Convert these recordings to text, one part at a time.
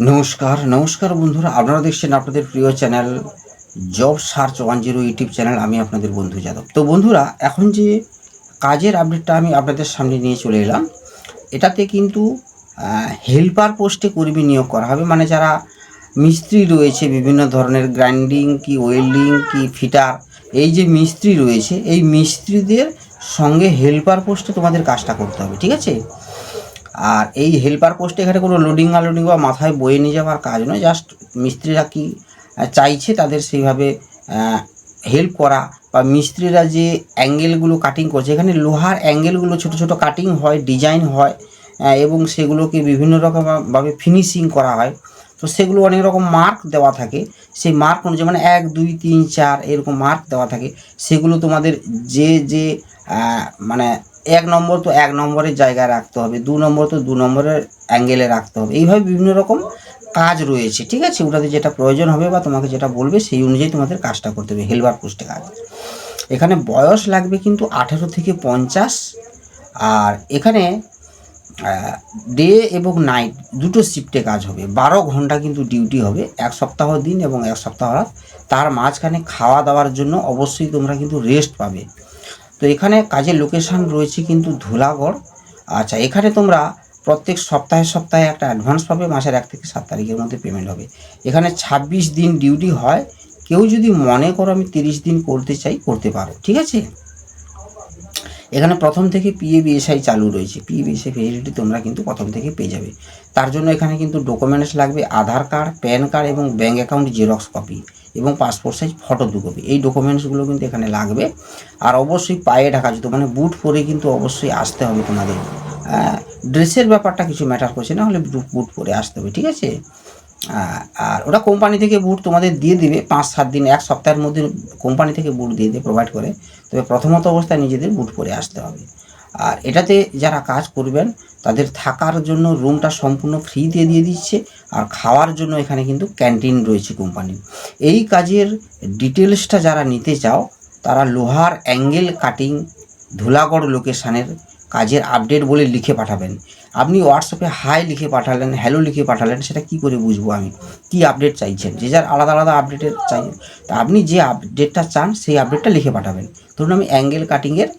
নমস্কার নমস্কার বন্ধুরা। আপনারা দেখছেন আপনাদের প্রিয় channel job search one zero YouTube channel. আমি আপনাদের বন্ধু যাদব। তো বন্ধুরা, এখন যে কাজের আপডেটটা আমি আপনাদের সামনে নিয়ে চলে এলাম, এটাতে কিন্তু হেল্পার পোস্টে কর্মী নিয়োগ করা হবে। মানে যারা মিস্ত্রি রয়েছে, বিভিন্ন ধরনের গ্রাইন্ডিং কি ওয়েল্ডিং কি ফিটার, এই যে মিস্ত্রি রয়েছে, এই মিস্ত্রিদের সঙ্গে হেল্পার পোস্টে তোমাদের কাজটা করতে হবে, ঠিক আছে? আর এই হেল্পার পোস্টে এখানে কোনো লোডিং আনলোডিং বা মাথায় বয়ে নিয়ে যাওয়ার কাজ নয় জাস্ট মিস্ত্রিরা কি চাইছে তাদের সেইভাবে হেল্প করা বা মিস্ত্রিরা যে অ্যাঙ্গেলগুলো কাটিং করছে, এখানে লোহার অ্যাঙ্গেলগুলো ছোট ছোট কাটিং হয় ডিজাইন হয় এবং সেগুলোকে বিভিন্ন রকমভাবে ফিনিশিং করা হয়। তো সেগুলো অনেক রকম মার্ক দেওয়া থাকে। সেই মার্ক অনুযায়ী মানে এক, দুই, তিন, চার এরকম মার্ক দেওয়া থাকে। সেগুলো তোমাদের যে যে মানে এক নম্বর তো এক নম্বরের জায়গায় রাখতে হবে, দু নম্বর তো দু নম্বরের অ্যাঙ্গেলে রাখতে হবে। এইভাবে বিভিন্ন রকম কাজ রয়েছে, ঠিক আছে? ওটাতে যেটা প্রয়োজন হবে বা তোমাকে যেটা বলবে সেই অনুযায়ী তোমাদের কাজটা করতে হবে, হেলবার পোস্টে কাজ। এখানে বয়স লাগবে কিন্তু আঠেরো থেকে পঞ্চাশ, আর এখানে ডে এবং নাইট দুটো শিফটে কাজ হবে। বারো ঘণ্টা কিন্তু ডিউটি হবে, এক সপ্তাহ দিন এবং এক সপ্তাহ রাত। তার মাঝখানে খাওয়া দাওয়ার জন্য অবশ্যই তোমরা কিন্তু রেস্ট পাবে। তো এখানে কাজের লোকেশান রয়েছে কিন্তু ধুলাগড়। আচ্ছা এখানে তোমরা প্রত্যেক সপ্তাহে সপ্তাহে একটা অ্যাডভান্স পাবে, মাসের এক থেকে সাত তারিখের মধ্যে পেমেন্ট হবে। এখানে ছাব্বিশ দিন ডিউটি হয়, কেউ যদি মনে করো আমি তিরিশ দিন করতে চাই, করতে পারো, ঠিক আছে? এখানে প্রথম থেকে পিএ বিএসআই চালু রয়েছে। পিএ বিএসআই ফেসিলিটি তোমরা কিন্তু প্রথম থেকে পেয়ে যাবে। তার জন্য এখানে কিন্তু ডকুমেন্টস লাগবে, আধার কার্ড প্যান কার্ড এবং ব্যাঙ্ক অ্যাকাউন্ট জেরক্স কপি এবং পাসপোর্ট সাইজ ফটো দু কপি এই ডকুমেন্টসগুলো কিন্তু এখানে লাগবে। আর অবশ্যই পায়ে ঢাকা জুতো মানে বুট পরে কিন্তু অবশ্যই আসতে হবে তোমাদের। ড্রেসের ব্যাপারটা কিছু ম্যাটার করছে, না হলে বুট পরে আসতে হবে, ঠিক আছে? আর ওটা কোম্পানি থেকে বুট তোমাদের দিয়ে দিবে, পাঁচ, সাত দিন, এক সপ্তাহের মধ্যে কোম্পানি থেকে বুট দিয়ে দিয়ে প্রোভাইড করে। তবে প্রথমত অবস্থায় নিজেদের বুট পরে আসতে হবে। আর এটাতে যারা কাজ করবেন, তাদের থাকার জন্য রুমটা সম্পূর্ণ ফ্রিতে দিয়ে দিচ্ছে, আর খাওয়ার জন্য এখানে কিন্তু ক্যান্টিন রয়েছে কোম্পানির এই কাজের ডিটেলসটা যারা নিতে চাও, তারা লোহার অ্যাঙ্গেল কাটিং ধুলাগড় লোকেশানের কাজের আপডেট বলে লিখে পাঠাবেন। আপনি হোয়াটসঅ্যাপে হাই লিখে পাঠালেন হ্যালো লিখে পাঠালেন, সেটা কি করে বুঝব আমি? কি আপডেট চাইছেন? যে যার আলাদা আলাদা আপডেটের চাই। তা আপনি যে আপডেটটা চান, সেই আপডেটটা লিখে পাঠাবেন। ধরুন আমি অ্যাঙ্গেল কাটিংয়ের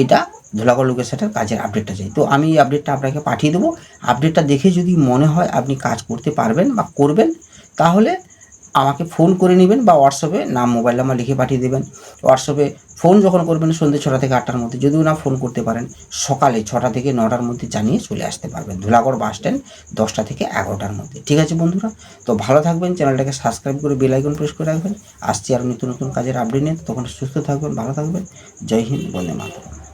এইটা ধুলাগড় লোকেশনের কাজের আপডেটটা চাই। তো আমি এই আপডেটটা আপনাকে পাঠিয়ে দেবো। আপডেটটা দেখে যদি মনে হয় আপনি কাজ করতে পারবেন বা করবেন, তাহলে আমাকে ফোন করে নেবেন বা হোয়াটসঅ্যাপে নাম মোবাইল নাম্বার লিখে পাঠিয়ে দেবেন। হোয়াটসঅ্যাপে ফোন যখন করবেন সন্ধ্যে ছটা থেকে আটটার মধ্যে, যদিও না ফোন করতে পারেন, সকালে ছটা থেকে নটার মধ্যে জানিয়ে চলে আসতে পারবেন। ধুলাগড় বাস স্ট্যান্ড দশটা থেকে এগারোটার মধ্যে। ঠিক আছে বন্ধুরা, তো ভালো থাকবেন, চ্যানেলটাকে সাবস্ক্রাইব করে বেল আইকন প্রেস করে রাখবেন। আসছি আর নতুন নতুন কাজের আপডেট নিয়ে তখন সুস্থ থাকবেন, ভালো থাকবেন। জয় হিন্দ, বন্দে মাতরম।